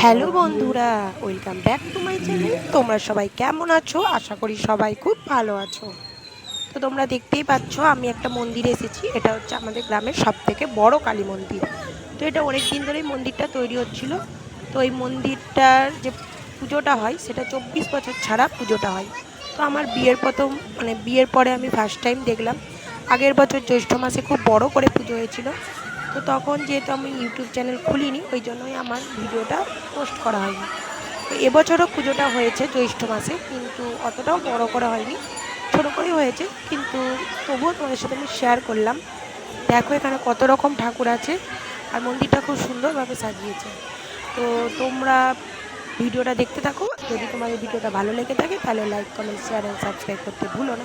Hello বন্ধুরা, welcome back to my channel. তোমরা সবাই কেমন আছো? আশা করি সবাই খুব ভালো আছো। তো তোমরা দেখতেই পাচ্ছ, আমি একটা মন্দিরে এসেছি। এটা হচ্ছে আমাদের গ্রামের সব থেকে বড় কালী মন্দির। তো এটা অনেক দিন ধরেই মন্দিরটা তৈরি হচ্ছিল। তো এই মন্দিরটার যে পুজোটা হয়, সেটা চব্বিশ বছর ছাড়া পুজোটা হয়। তো আমার বিয়ের প্রথম মানে বিয়ের পরে আমি ফার্স্ট টাইম দেখলাম। আগের বছর জ্যৈষ্ঠ মাসে খুব বড় করে পুজো হয়েছিল। তো তখন যেহেতু আমি ইউটিউব চ্যানেল খুলিনি, ওই জন্যই আমার ভিডিওটা পোস্ট করা হয়নি। তো এবছরও পুজোটা হয়েছে জ্যৈষ্ঠ মাসে, কিন্তু অতটাও বড় করা হয়নি। ছোটো করেই হয়েছে, কিন্তু তবুও তোমাদের সাথে আমি শেয়ার করলাম। দেখো এখানে কত রকম ঠাকুর আছে, আর মন্দিরটা খুব সুন্দরভাবে সাজিয়েছে। তো তোমরা ভিডিওটা দেখতে থাকো। যদি তোমাদের ভিডিওটা ভালো লেগে থাকে, তাহলে like comment share and subscribe করতে ভুলো না।